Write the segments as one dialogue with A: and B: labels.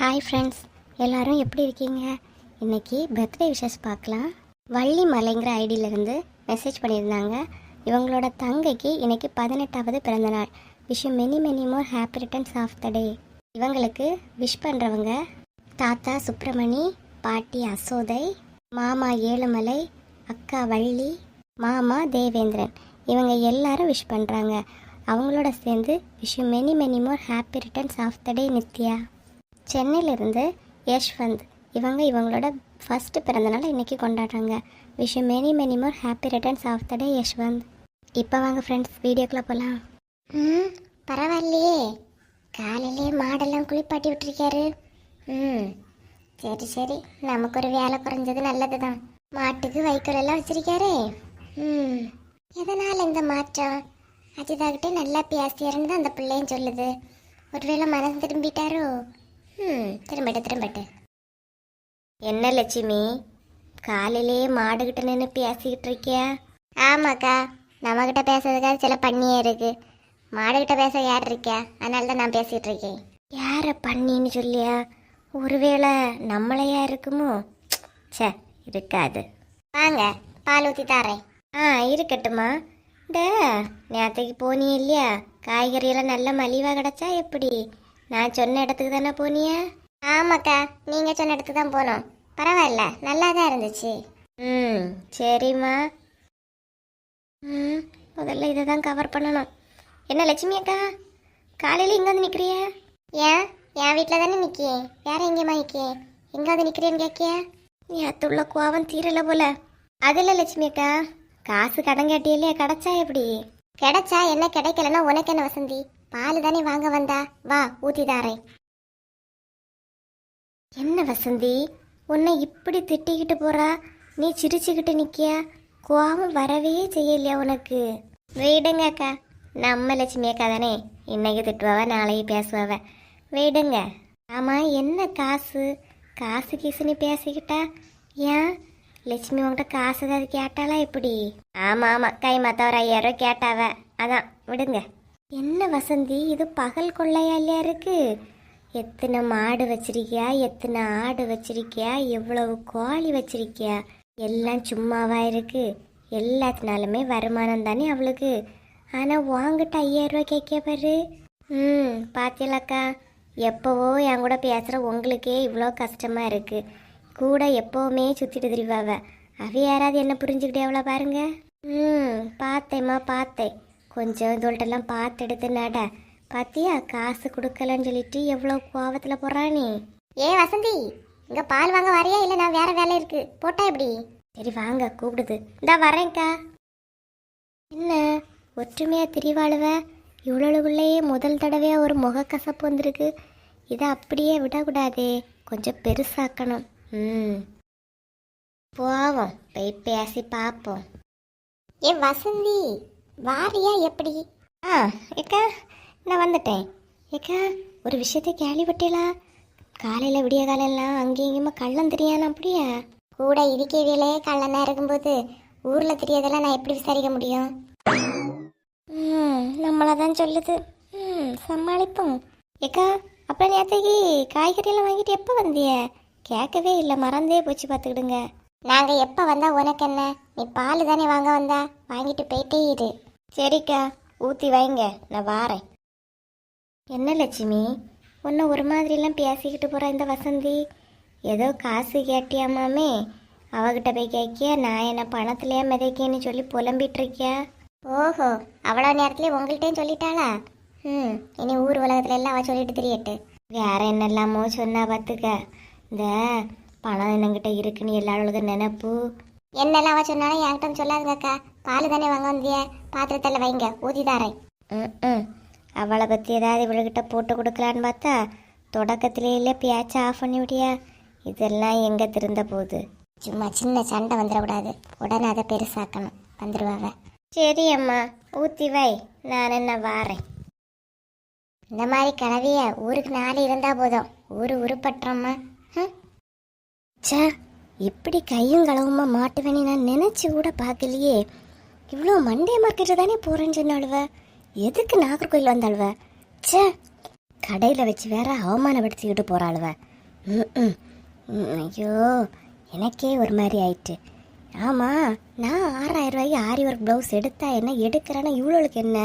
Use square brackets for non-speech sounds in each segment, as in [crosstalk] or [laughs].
A: Hi friends எல்லோரும் எப்படி இருக்கீங்க? இன்னைக்கு பர்த்டே விஷஸ் பார்க்கலாம். வள்ளி மலைங்கிற ஐடியிலேருந்து மெசேஜ் பண்ணியிருந்தாங்க. இவங்களோட தங்கைக்கு இன்றைக்கி பதினெட்டாவது பிறந்தநாள். Wish many many more happy returns of the day இவங்களுக்கு விஷ் பண்ணுறவங்க தாத்தா சுப்பிரமணி பாட்டி அசோதை மாமா ஏழுமலை அக்கா வள்ளி மாமா தேவேந்திரன். இவங்க எல்லாரும் விஷ் பண்ணுறாங்க அவங்களோட சேர்ந்து wish many many more happy returns of the day Nithya. சென்னையிலிருந்து யஷ்வந்த். இவங்க இவங்களோட ஃபஸ்ட்டு பிறந்தநாள் இன்றைக்கி கொண்டாடுறாங்க. Wish many many more happy returns of the day Yashwanth. இப்போ வாங்க ஃப்ரெண்ட்ஸ் வீடியோக்குள்ளே போகலாம் ம் பரவாயில்லையே. காலையிலே மாடெல்லாம் குளிப்பாட்டி விட்டுருக்காரு. ம் சரி சரி. நமக்கு ஒரு வேலை குறைஞ்சது நல்லது தான் மாட்டுக்கு வைக்கோல் எல்லாம் வச்சிருக்காரே. ம் எதனால் இந்த மாற்றம்? அஜிதாகிட்டே நல்லா பேசியாருன்னு தான் அந்த பிள்ளையும் சொல்லுது. ஒருவேளை மனசு திரும்பிட்டாரோ? ம் திரும்பட்டு திரும்பட்டு. என்ன லட்சுமி காலையிலே மாடுகிட்ட நின்று பேசிக்கிட்டு இருக்கியா? ஆமாக்கா நம்மக்கிட்ட பேசுறதுக்காக சில பண்ணியே இருக்கு. மாடுகிட்ட பேச யார் இருக்கியா அதனால தான் நான் பேசிகிட்டு இருக்கேன். யாரை பண்ணின்னு சொல்லியா? ஒருவேளை நம்மளையா இருக்குமோ? ச்சே இருக்காது. வாங்க பால் ஊற்றி தரேன். ஆ இருக்கட்டுமா இந்த நேற்றுக்கு போனியே இல்லையா? காய்கறியெல்லாம் நல்ல மலிவாக கிடச்சா எப்படி? நான் சொன்ன இடத்துக்கு தானே போனியா ஆமாக்கா நீங்கள் சொன்ன இடத்துக்கு தான் போனோம். பரவாயில்ல நல்லா தான் இருந்துச்சு. ம் சரிம்மா. ம் முதல்ல இதை தான் கவர் பண்ணணும். என்ன லட்சுமி அக்கா காலையில் இங்கே வந்து நிற்கிறிய ஏன்? என் வீட்டில் தானே நிற்கியேன் வேற எங்கேயுமா நிற்கியேன் எங்கே வந்து நிற்கிறேன்னு கேட்கிய நேற்றுள்ள கோவம் தீரல போல. அதில் லட்சுமி அக்கா காசு கடன் கேட்டியிலே கிடைச்சா எப்படி? கிடைச்சா என்ன கிடைக்கலன்னா உனக்கு என்ன வசந்தி? பால் தானே வாங்க வந்தா? வா ஊத்தி தாரேன். என்ன வசந்தி? உன்னை இப்படி திட்டிக்கிட்டு போறா? நீ சிரிச்சுக்கிட்டு நிக்கியா? கோபம் வரவே செய்யலையா உனக்கு? வீடுங்க அக்கா. நம்ம லட்சுமி அக்கா தானே. இன்னைக்கு திட்டுவாவ நாளைக்கு பேசுவாவ. வீடுங்க. ஆமா என்ன காசு? காசு கீசுன்னு பேசிக்கிட்டா? ஏன்? லட்சுமி உங்கள்கிட்ட காசு ஏதாவது கேட்டாளா எப்படி? ஆமாம் ஆமாம் கை மத்த ஒரு ஐயாயிரம் கேட்டாவ. அதான் விடுங்க. என்ன வசந்தி இது பகல் கொள்ளையா இல்லையா இருக்கு? எத்தனை மாடு வச்சிருக்கியா எத்தனை ஆடு வச்சிருக்கியா எவ்வளவு கோழி வச்சிருக்கியா? எல்லாம் சும்மாவா இருக்கு. எல்லாத்தினாலுமே வருமானம் தானே அவளுக்கு. ஆனால் வாங்கிட்ட ஐயாயிரம் ரூபா கேட்க பாரு. ம் பாத்தியலாக்கா. எப்போவோ என் கூட பேசுகிற உங்களுக்கே இவ்வளோ கஷ்டமாக இருக்குது கூட எப்போவுமே சுற்றிட்டு திரிவாவ. அவ யாராவது என்ன புரிஞ்சுக்கிட்டே எவ்வளோ பாருங்க. ம் பார்த்தேம்மா பார்த்தேன். கொஞ்சம் இதோல்ட்டெல்லாம் பார்த்து எடுத்து நட. பாத்தியா? காசு கொடுக்கலன்னு சொல்லிட்டு எவ்வளோ கோவத்தில் போறானே. ஏ வசந்தி இங்கே பால் வாங்க வரையா? இல்லை நான் வேற வேலை இருக்கு. போட்டா எப்படி? சரி வாங்க கூப்பிடுது. இந்தா வரேன்க்கா. என்ன? ஒற்றுமையா திரிவாளுவ? இவ்வளவுக்குள்ளேயே முதல் தடவையாக ஒரு முகக்கசப்பு வந்திருக்கு. இதை அப்படியே விடக்கூடாதே. கொஞ்சம் பெருசாக்கணும். ம். போவோம். போய் பேசி பார்ப்போம். ஏ வசந்தி வாரியா எப்படி? ஆ ஏக்கா நான் வந்துட்டேன். ஏக்கா ஒரு விஷயத்தை கேள்விப்பட்டீங்களா காலையில் விடிய காலையெல்லாம் அங்கேயும் இங்கேயுமா கள்ளம் தெரியானா அப்படியா? கூட இருக்கவிலே கள்ளனா இருக்கும்போது ஊரில் தெரியாதெல்லாம் நான் எப்படி விசாரிக்க முடியும்? ம் நம்மளை தான் சொல்லுது. ம் சமாளிப்போம். ஏக்கா அப்புறம் நேற்றுக்கு காய்கறியெல்லாம் வாங்கிட்டு எப்போ வந்திய? கேட்கவே இல்லை மறந்தே போச்சு பார்த்துக்கிடுங்க. நாங்கள் எப்போ வந்தா உனக்கு என்ன? நீ பால் தானே வாங்க வந்தா? வாங்கிட்டு போயிட்டே இரு. சரிக்கா ஊற்றி வைங்க நான் வாரேன். என்ன லட்சுமி உன்னை ஒரு மாதிரிலாம் பேசிக்கிட்டு போகிற இந்த வசந்தி? ஏதோ காசு கேட்டியாமாமே அவகிட்ட போய் கேட்கியா? நான் என்ன பணத்துலையா மிதைக்கேன்னு சொல்லி புலம்பிட்டு இருக்கியா ஓஹோ அவ்வளோ நேரத்துலேயே உங்கள்கிட்டயும் சொல்லிட்டாளா? ம் இனி ஊர் உலகத்துல எல்லாம் அவ சொல்லிட்டு தெரியட்டு. வேற என்னெல்லாமோ சொன்னா பார்த்துக்க இந்த பணம் என்னங்கிட்ட இருக்குன்னு எல்லாரோட நினைப்பு. என்னெல்லாம் அவ சொன்னாலும் என்கிட்ட சொல்லாதுங்கக்கா. பால் தானே வாங்க வந்திய பாத்திரத்தில் வைங்க ஊதி தாரேன் ம் ம். அவளை பற்றி ஏதாவது இவள்கிட்ட போட்டு கொடுக்கலான்னு பார்த்தா தொடக்கத்திலே இல்லை பேச்ச ஆஃப் பண்ணி விடியா இதெல்லாம் எங்கே திருந்த போகுது? சும்மா சின்ன சண்டை வந்துடக்கூடாது. உடனே அதை பெருசாக்கணும். வந்துடுவாங்க சரி அம்மா ஊற்றி வை. நான் என்ன வாரேன். இந்த மாதிரி கிளவிய ஊருக்கு நாலு இருந்தா போதும். ஊரு உருப்பட்டுறோம்மா. ச்சே இப்படி கையும் களவுமா மாட்டுவேனே நான் நினைச்சு கூட பார்க்கலையே. இவ்வளோ மண்டே மார்க்கெட்டு தானே போகிறேன்னு சொன்னாளுவ? எதுக்கு நாகர்கோயில் வந்தாளுவ? சே கடையில் வச்சு வேற அவமானப்படுத்திக்கிட்டு போகிறாளுவ ம் ம் ம், ஐயோ எனக்கே ஒரு மாதிரி ஆயிட்டு. ஆமாம் நான் ஆறாயிரம் ரூபாய்க்கு ஆரி ஒர்க் ப்ளவுஸ் எடுத்தா என்ன எடுக்கிறேன்னா இவ்வளோளுக்கு என்ன?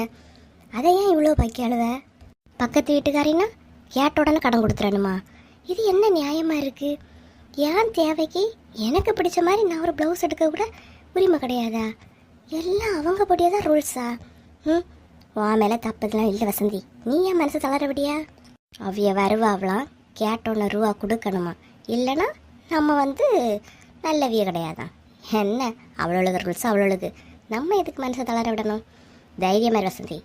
A: அதை ஏன் இவ்வளோ பாக்கி அழுவ பக்கத்து வீட்டுக்காரின்னா கேட்ட உடனே கடன் கொடுத்துறணுமா இது என்ன நியாயமாக இருக்குது ஏன் தேவைக்கு எனக்கு பிடிச்ச மாதிரி நான் ஒரு ப்ளவுஸ் எடுக்க கூட உரிமை கிடையாதா? எல்லாம் அவங்க படியே தான் ரூல்ஸா ம்? உன் மேலே தப்பதெல்லாம் இல்லை வசந்தி. நீ ஏன் மனசு தளரபடியா அவிய வருவாவலாம் கேட்டோன்னு ரூபா கொடுக்கணுமா? இல்லைன்னா நம்ம வந்து நல்லவிய கிடையாதான் என்ன? அவ்வளோளுக்கு ரூல்ஸ் அவ்வளோளுக்கு நம்ம எதுக்கு மனசை தளர விடணும்? தைரியமா வசந்தி.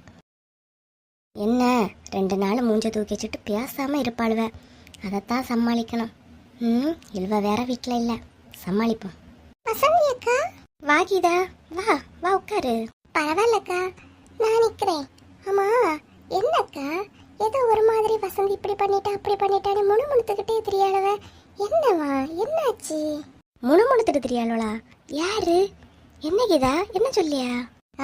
A: என்ன? ரெண்டு நாள் மூஞ்ச தூக்கி வச்சுட்டு பேசாமல் இருப்பாளுவ. அதைத்தான் சமாளிக்கணும். ம்? இல்வ வேற வீட்டில் இல்லை. சமாளிப்போம். வசந்தி அக்கா வா கீதா. வா வா உட்காரு. பரவாயில்லக்கா. நான் நிற்கிறேன் ஆமா என்னக்கா? ஏதோ ஒரு மாதிரி வசந்தி இப்படி பண்ணிட்டா அப்படி பண்ணிட்டான்னு முணுமுணுத்துக்கிட்டே தெரியாதவ என்னவா என்னாச்சு? முணுமுணுத்துட்டு தெரியாளோளா யாரு? என்ன கீதா? என்ன சொல்லியா?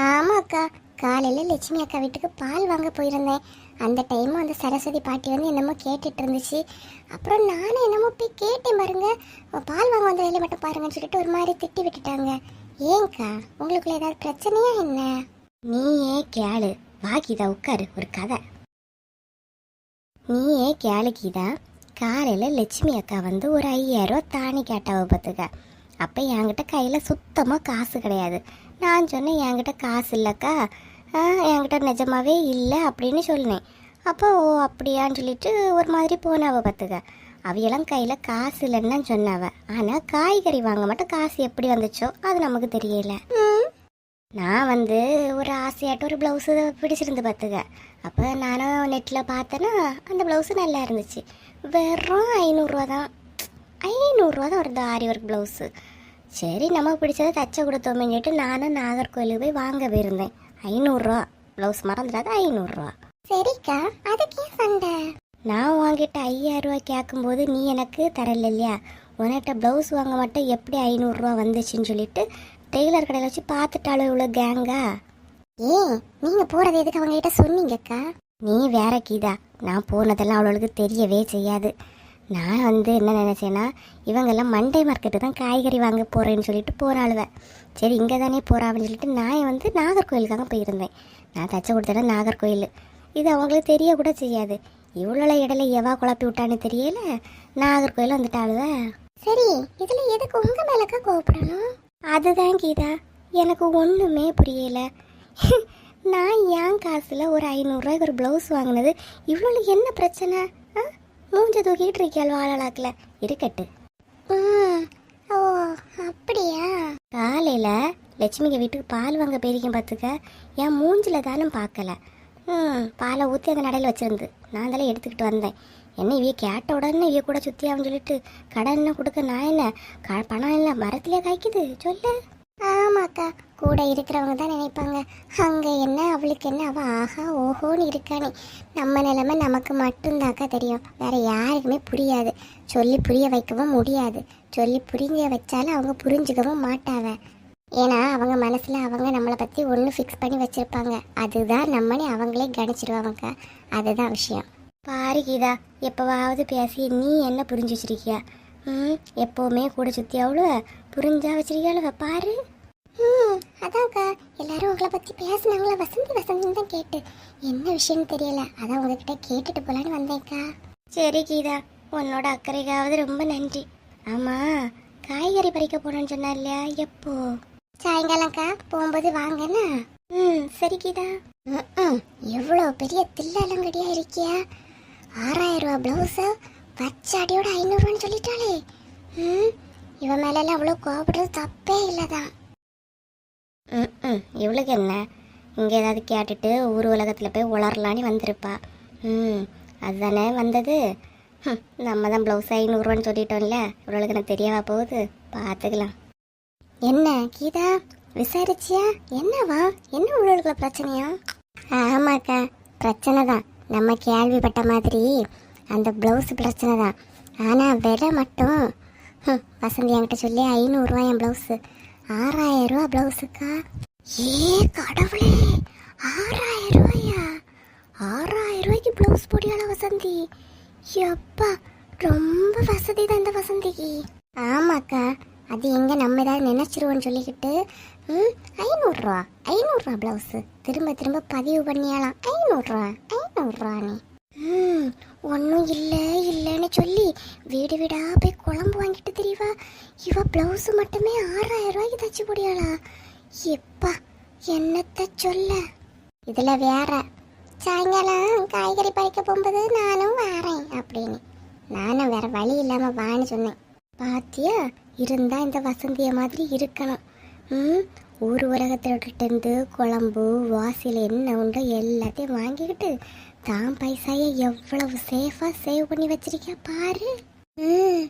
A: ஆமாக்கா. காலையில லட்சுமி அக்கா வீட்டுக்கு பால் வாங்க போயிருந்தேன். அந்த டைமும் அந்த சரஸ்வதி பாட்டி வந்து என்னமோ கேட்டுட்டு இருந்துச்சு. அப்புறம் நானும் என்னமோ போய் கேட்டேன் பாருங்க. பால் வாங்க வந்த வேலையை மட்டும் பாருங்கன்னு சொல்லிட்டு ஒரு மாதிரி திட்டி விட்டுட்டாங்க. ஏங்கா உங்களுக்குள்ள ஏதாவது பிரச்சனையா என்ன? நீயே கேளு. வா கீதா உட்காரு ஒரு கதை. நீயே கேளு கீதா. காலையில் லட்சுமி அக்கா வந்து ஒரு ஐயாயிரம் தானி கேட்டாவை பார்த்துக்க. அப்போ என்கிட்ட கையில் சுத்தமாக காசு கிடையாது. நான் சொன்னேன் என்கிட்ட காசு இல்லைக்கா. என்கிட்ட நிஜமாவே இல்லை அப்படின்னு சொன்னேன். அப்போ ஓ அப்படியான்னு சொல்லிட்டு ஒரு மாதிரி போனாவை பார்த்துக்க. அவையெல்லாம் கையில் காசு இல்லைன்னு தான் சொன்னாவ. ஆனால் காய்கறி வாங்க மட்டும் காசு எப்படி வந்துச்சோ அது நமக்கு தெரியல. நான் வந்து ஒரு ஆசையாட்ட ஒரு ப்ளவுஸு பிடிச்சிருந்து பார்த்துக்க. அப்போ நானும் நெட்டில் பார்த்தேன்னா அந்த ப்ளவுஸு நல்லா இருந்துச்சு. வெறும் ஐநூறுரூவா தான். ஐநூறுரூவா தான் ஒரு தாரி ஒர்க் ப்ளவுஸு சரி நமக்கு பிடிச்சதை தச்சை கொடுத்தோமே நானும் நாகர்கோயிலுக்கு போய் வாங்க போயிருந்தேன். ஐநூறுரூவா ப்ளவுஸ் மறந்துடாது ஐநூறுரூவா சரிக்கா அதுக்கே சண்டை. நான் உங்ககிட்ட ஐயாயிரரூவா கேட்கும்போது நீ எனக்கு தரல இல்லையா உன்கிட்ட ப்ளவுஸ் வாங்க மட்டும் எப்படி ஐநூறுரூவா வந்துச்சுன்னு சொல்லிட்டு டெய்லர் கடையில் வச்சு பார்த்துட்டாலும் இவ்வளோ கேங்கா ஏன் நீங்கள் போகிறது எதுக்கு அவங்ககிட்ட சொன்னீங்கக்கா? நீ வேற கீதா நான் போனதெல்லாம் அவளுக்கு தெரியவே செய்யாது. நான் வந்து என்ன நினச்சேன்னா இவங்கெல்லாம் மண்டே மார்க்கெட்டு தான் காய்கறி வாங்க போகிறேன்னு சொல்லிட்டு போகிறாளுவ சரி இங்கே தானே போகிறாங்கன்னு சொல்லிட்டு நான் வந்து நாகர்கோயிலுக்காக போயிருந்தேன். நான் தச்ச கொடுத்தேன்னா நாகர்கோயில். இது அவங்களுக்கு தெரிய கூட செய்யாது. இவ்வளோ இடையில எவா குழப்பி விட்டான்னு தெரியல. நாகர்கோயில் வந்துட்டாளுவ சரி இதில் எதுக்கு உங்கள் மேலக்கா கோவப்படணும்? அதுதான் கீதா. எனக்கு ஒன்றுமே புரியல. [laughs] நான் என் காசில் ஒரு ஐநூறுரூவாய்க்கு ஒரு ப்ளவுஸ் வாங்கினது. இவ்வளோ என்ன பிரச்சனை? ஆ? மூஞ்ச தூக்கிட்டு இருக்கியாள் வாழலாக்கில். இருக்கட்டு. ஓ அப்படியா? காலையில் லட்சுமிக்கு வீட்டுக்கு பால் வாங்க போயிருக்கேன் பார்த்துக்க என் மூஞ்சில தானும் பார்க்கல பாலை ஊற்றி அந்த நடையில் வச்சுருந்து. நான் அதெல்லாம் எடுத்துக்கிட்டு வந்தேன். என்ன இவைய கேட்ட உடனே இவைய கூட சுற்றி அவன் சொல்லிட்டு கடன் என்ன கொடுக்க நான் என்ன? க பணம் இல்லை மரத்திலே காய்க்குது சொல்லு. ஆமாக்கா கூட இருக்கிறவங்க தான் நினைப்பாங்க. அங்கே என்ன அவளுக்கு என்ன அவள் ஆஹா ஓஹோன்னு இருக்கானே. நம்ம நிலைமை நமக்கு மட்டும்தாக்கா தெரியும். வேற யாருக்குமே புரியாது. சொல்லி புரிய வைக்கவும் முடியாது. சொல்லி புரிஞ்ச வச்சாலும் அவங்க புரிஞ்சுக்கவும் மாட்டாவ. ஏன்னா அவங்க மனசில் அவங்க நம்மளை பற்றி ஒன்று ஃபிக்ஸ் பண்ணி வச்சுருப்பாங்க. அதுதான் நம்மளே அவங்களே கணிச்சிடுவாங்க அதுதான் விஷயம். பாரு கீதா எப்போவாவது பேசி நீ என்ன புரிஞ்சு வச்சிருக்கியா? ம் எப்போவுமே கூட சுற்றி அவ்வளோ புரிஞ்சா வச்சிருக்கியாளவ பாரு. ம் அதான்க்கா. எல்லாரும் உங்களை பற்றி பேசினாங்களா? வசந்தி வசந்தின்னு தான் கேட்டு. என்ன விஷயம்னு தெரியல. அதான் உங்ககிட்ட கேட்டுட்டு போலான்னு வந்தேன்க்கா. சரி கீதா உன்னோட அக்கறைக்காவது ரொம்ப நன்றி. ஆமாம் காய்கறி பறிக்க போனேன்னு சொன்னா இல்லையா? எப்போ? சாயங்காலம்க்கா போகும்போது வாங்கண்ணா. ம் சரி கீதா. ம் எவ்வளோ பெரிய தில்லாலங்கடியா இருக்கியா ஆறாயிரம் ரூபா ப்ளவுஸு பச்சாடியோட ஐநூறுவான்னு சொல்லிட்டாளே. ம் இவன் மேலெல்லாம் அவ்வளோ கோபப்படுறது தப்பே இல்லைதான். ம் ம் இவளுக்கு என்ன? இங்கே ஏதாவது கேட்டுட்டு ஊர் உலகத்தில் போய் உளரலான்னு வந்திருப்பா. ம் அதுதானே வந்தது? நம்ம தான் ப்ளவுஸ் ஐநூறுரூவான்னு சொல்லிட்டோம்ல இவ்வளோக்கு எனக்கு தெரியவா போகுது? பார்த்துக்கலாம். என்ன கீதா? விசாரிச்சியா? என்னவா? என்ன உள்ள பிரச்சனையா? ஆமாக்கா பிரச்சனை தான் நம்ம கேள்விப்பட்ட மாதிரி அந்த ப்ளவுஸ் பிரச்சனை தான் ஆனால் விலை மட்டும். வசந்தி என்கிட்ட சொல்லி ஐநூறுரூவா என் ப்ளவுஸு ஆறாயிரம் ரூபா ப்ளவுஸுக்கா ஏ கடவுளே! ஆறாயிரம் ரூபாயா? ஆறாயிரம் ரூபாய்க்கு ப்ளவுஸ் போடியாள வசந்தி? எப்பா ரொம்ப வசதி தான் இந்த வசந்திக்கு. ஆமாக்கா அது எங்கே நம்ம ஏதாவது நினச்சிருவோன்னு சொல்லிக்கிட்டு ம் ஐநூறுரூவா ஐநூறுரூவா ப்ளவுஸு திரும்ப திரும்ப பதிவு பண்ணியாலாம். ஐநூறுரூவா ஐநூறுரூவானே ம் ஒன்றும் இல்லை இல்லைன்னு சொல்லி வீடு வீடாக போய் குழம்பு வாங்கிட்டு தெரியவா? இவ ப்ளவுஸு மட்டுமே ஆறாயிரம் ரூபாய்க்கு தச்சு முடியாளா எப்பா என்னத்த சொல்ல? இதில் வேற. சாயங்காலம் காய்கறி பறிக்க போகும்போது நானும் வரேன் அப்படின்னு. நானும் வேற வழி இல்லாமல் வான்னு சொன்னேன். பாத்தியா? இருந்தா இந்த வசந்திய மாதிரி இருக்கணும். ம் ஊர் உலகத்திலிருந்து குழம்பு வாசல் என்ன உண்டோ எல்லாத்தையும் வாங்கிக்கிட்டு தான் பைசாயை எவ்வளவு சேஃபாக சேவ் பண்ணி வச்சிருக்கியா பாரு. ம்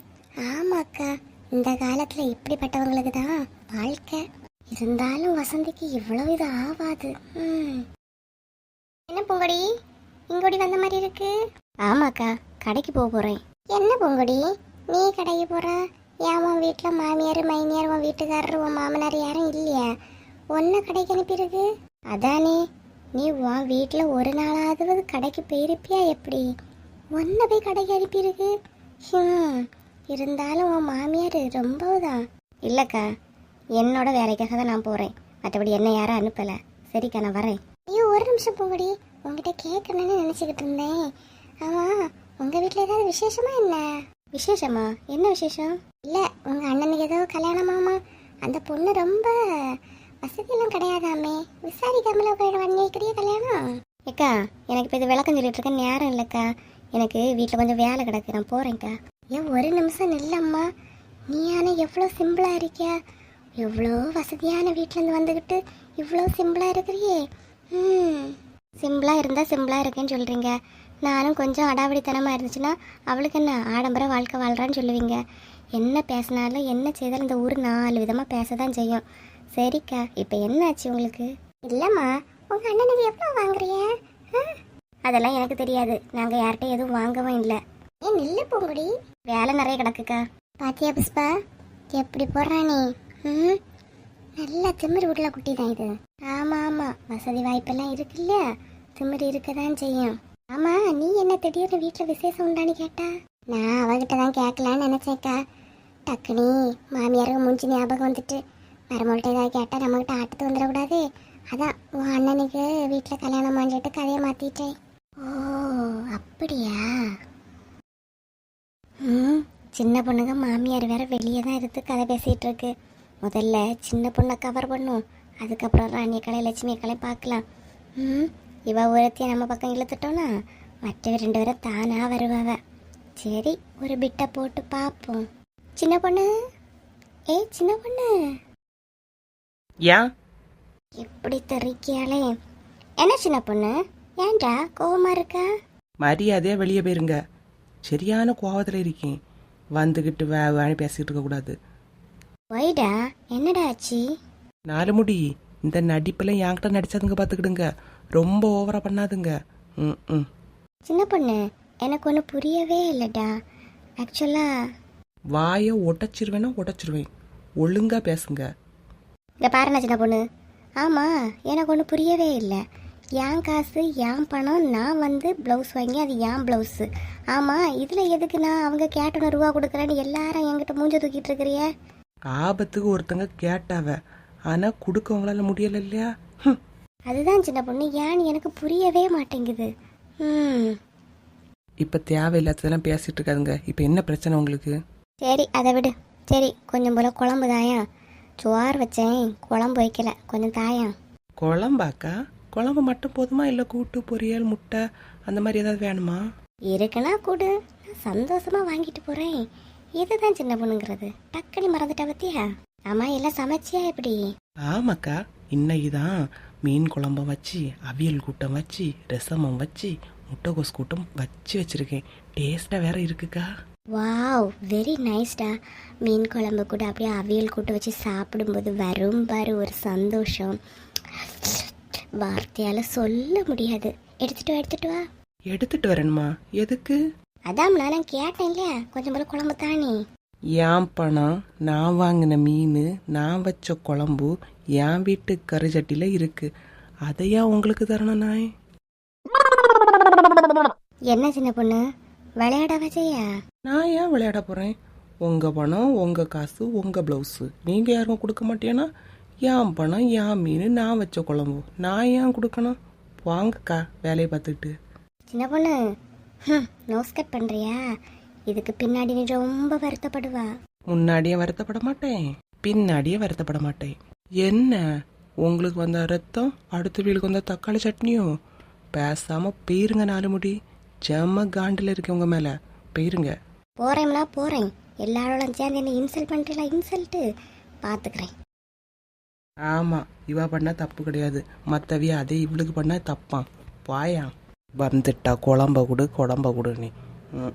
A: ஆமாக்கா. இந்த காலத்தில் இப்படிப்பட்டவங்களுக்கு தான் வாழ்க்கை. இருந்தாலும் வசந்திக்கு இவ்வளவு இது ஆகாது ம். என்ன பொங்கடி? இங்கோடி வந்த மாதிரி இருக்கு. ஆமாக்கா கடைக்கு போக போகிறேன் என்ன பொங்கடி? நீ கடைக்கு போகிற ஏன் உன் வீட்டில் மாமியார் மைனியார் உன் வீட்டுக்காரர் உன் மாமனார் யாரும் இல்லையா? ஒன்றை கடைக்கு அனுப்பியிருக்கு அதானே நீ உன் வீட்டில் ஒரு நாளாவது கடைக்கு போயிருப்பியா எப்படி? ஒன்றை போய் கடைக்கு அனுப்பியிருக்கு ஹம், இருந்தாலும் உன் மாமியார் ரொம்ப தான் இல்லைக்கா என்னோட வேலைக்காக தான் நான் போகிறேன் மற்றபடி என்ன யாரும் அனுப்பலை. சரிக்கா நான் வரேன். ஐயோ ஒரு நிமிஷம் போங்கடி. உங்ககிட்ட கேட்கணும்னு நினச்சிக்கிட்டு இருந்தேன். ஆமாம் உங்கள் வீட்டில் ஏதாவது விசேஷமா என்ன? விசேஷமா? என்ன விசேஷம்? இல்லை உங்கள் அண்ணனுக்கு ஏதோ கல்யாணமாமா அந்த பொண்ணு ரொம்ப வசதியெல்லாம் கிடையாதாமே. விசாரிக்காமல பண்ணி வைக்கிறிய கல்யாணம்? ஏக்கா எனக்கு இப்போ இது விளக்கம் சொல்லிட்டு இருக்க நேரம் இல்லைக்கா. எனக்கு வீட்டில் கொஞ்சம் வேலை கிடக்கு. நான் போகிறேன்க்கா ஏன் ஒரு நிமிஷம் நில்லம்மா. நீ ஆனால் எவ்வளோ சிம்பிளாக இருக்கியா? எவ்வளோ வசதியான வீட்டிலேருந்து வந்துக்கிட்டு இவ்வளோ சிம்பிளாக இருக்கிறியே. ம். சிம்பிளாக இருந்தால் சிம்பிளாக இருக்கேன்னு சொல்கிறீங்க நானும் கொஞ்சம் அடாவடித்தனமாக இருந்துச்சுன்னா அவளுக்கு என்ன ஆடம்பர வாழ்க்கை வாழ்கிறான்னு சொல்லுவீங்க. என்ன பேசினாலும் என்ன செய்தாலும் இந்த ஊர் நாலு விதமாக பேச தான் செய்யும். சரிக்கா இப்போ என்ன ஆச்சு உங்களுக்கு? இல்லைம்மா உங்கள் அண்ணனுக்கு எவ்வளோ வாங்குறிய? அதெல்லாம் எனக்கு தெரியாது. நாங்கள் யார்கிட்ட எதுவும் வாங்கவும் இல்லை. ஏன் நில்ல பொங்குடி? வேலை நிறைய கிடக்குக்கா. பாத்தியா புஷ்பா? எப்படி போடுறானே ம்? நல்லா திமிர் உள்ள குட்டி தான் இது. ஆமாம் ஆமாம் வசதி வாய்ப்பெல்லாம் இருக்கு இல்லையா? திமிர் இருக்க தான் செய்யும். ஆமா நீ என்ன திடீர்னு வீட்டில் விசேஷம் உண்டான்னு கேட்டா? நான் அவகிட்ட தான் கேட்கலான்னு நினைச்சேக்கா டக்குனி மாமியாருக்கு முடிஞ்சு ஞாபகம் வந்துட்டு மருமகள்கிட்ட ஏதாவது கேட்டால் நம்மகிட்ட ஆட்டத்து வந்துடக்கூடாது. அதான் உன் அண்ணனுக்கு வீட்டில் கல்யாணம் பண்ணிட்டு கதையை மாற்றிட்டேன் ஓ அப்படியா? ம் சின்ன பொண்ணுங்க மாமியார் வேற வெளியே தான் இருந்து கதை பேசிகிட்டு இருக்கு முதல்ல சின்ன பொண்ணை கவர் பண்ணும். அதுக்கப்புறம் ராணியக்கலை கலை லட்சுமி கலை பார்க்கலாம். ம் இவ ஒருத்தையும் நம்ம பக்கம் இழுத்துட்டோம்னா மற்றவ ரெண்டு பேரும் தானா வருவாவ சரி ஒரு பிட்டை போட்டு பார்ப்போம் சின்ன பொண்ணு? ஏய் சின்ன பொண்ணு?
B: ஏன்
A: எப்படி தெரிக்கியாலே என்ன சின்ன பொண்ணு? ஏன்டா கோவமா இருக்கா?
B: மரியாதையாக வெளியே போயிருங்க. சரியான கோவத்தில் இருக்கேன். வந்துக்கிட்டு வே வேன்னு பேசிக்கிட்டு இருக்கக்கூடாது
A: ஒய்டா என்னடா ஆச்சு?
B: நாலு முடி. இந்த நடிப்பெல்லாம் என்கிட்ட நடிச்சாதுங்க பார்த்துக்கிடுங்க ரொம்ப ஓவரா பண்ணாதுங்க. ம் ம்.
A: சின்ன பொண்ணு எனக்கு ஒன்று புரியவே இல்லைடா. ஆக்சுவலாக
B: வாயை உடைச்சிருவேன்னா உடைச்சிருவேன். ஒழுங்கா பேசுங்க.
A: இந்த பாருண்ணா சின்ன பொண்ணு. ஆமாம் எனக்கு ஒன்று புரியவே இல்லை. என் காசு என் பணம் நான் வந்து ப்ளவுஸ் வாங்கி அது என் ப்ளவுஸு ஆமாம் இதில் எதுக்கு நான் அவங்க கேட்டன ரூபா கொடுக்குறேன்னு எல்லாரும் என்கிட்ட மூஞ்ச தூக்கிட்டு இருக்கிறிய.
B: ஆபத்துக்கு ஒருத்தங்க கேட்டாவ. ஆனா கொடுக்கவங்களால முடியல இல்லையா.
A: அதுதான் சின்ன பொண்ணு. ஏன்னு எனக்கு புரியவே மாட்டேங்குது. ம்.
B: இப்ப தேவையில்லாததெல்லாம் பேசிட்டு இருக்காதுங்க. இப்ப என்ன பிரச்சனை உங்களுக்கு?
A: சரி அதை விடு. சரி கொஞ்சம் போல் குழம்பு தாயா? சோறு வச்சேன். குழம்பு வைக்கல. கொஞ்சம் தாயா?
B: குழம்பாக்கா? குழம்பு மட்டும் போதுமா? இல்லை கூட்டு பொரியல் முட்டை அந்த மாதிரி ஏதாவது வேணுமா?
A: இருக்குன்னா கூடு. நான் சந்தோஷமா வாங்கிட்டு போறேன். இதுதான் சின்ன பொண்ணுங்கிறது. டக்குனி மறந்துட்டா பத்தியா? ஆமா எல்லாம் சமைச்சியா எப்படி?
B: ஆமாக்கா இன்னைக்கு தான் மீன் குழம்பம் வச்சு அவியல் கூட்டம் வச்சு ரசமம் வச்சு முட்டைகோஸ் கூட்டம் வச்சு வச்சிருக்கேன். டேஸ்டா வேற இருக்குக்கா.
A: வாவ் வெரி நைஸ்டா மீன் குழம்பு கூட அப்படியே அவியல் கூட்டு வச்சு சாப்பிடும்போது வரும் பாரு ஒரு சந்தோஷம். வார்த்தையால சொல்ல முடியாது. எடுத்துட்டு வா எடுத்துட்டு வா.
B: எடுத்துட்டு வரணுமா எதுக்கு?
A: அதான் நான் கேட்டேன் இல்லையா? கொஞ்சம் போல குழம்பு தானே.
B: என் பணம் நான் வாங்கின மீன் நான் வச்ச குழம்பு என் வீட்டு கறி சட்டியில் இருக்கு. அதையா உங்களுக்கு தரணும் நாய்?
A: என்ன சின்ன பொண்ணு? விளையாடவா செய்யா?
B: நான் ஏன் விளையாட போறேன்? உங்க பணம் உங்க காசு உங்க பிளவுஸ் நீங்க யாருக்கும் கொடுக்க மாட்டேனா என் பணம் என் மீன் நான் வச்ச குழம்பு. நான் ஏன் கொடுக்கணும்? வாங்கக்கா வேலையை பார்த்துக்கிட்டு.
A: சின்ன பொண்ணு நோஸ் கட் பண்றியா? இதுக்கு பின்னாடி நீ ரொம்ப வருத்தப்படுவா.
B: முன்னாடியே வருத்தப்பட மாட்டேன். பின்னாடியே வருத்தப்பட மாட்டேன். என்ன? உங்களுக்கு வந்த ரத்தம் அடுத்த வீட்டுக்கு வந்த தக்காளி சட்னியும் பேசாம போயிருங்க நாலு முடி ஜம்ம காண்டில் இருக்கு உங்க மேல. போயிருங்க.
A: போறேம்னா போறேன். எல்லாரோட சேர்ந்து என்ன இன்சல்ட் பண்றீங்களா? இன்சல்ட்டு பாத்துக்கிறேன்.
B: ஆமா இவ பண்ணா தப்பு கிடையாது. மத்தவிய அதே இவளுக்கு பண்ணா தப்பான் வாயா வந்துட்டா குழம்ப கொடு குழம்ப கொடு நீ ம்,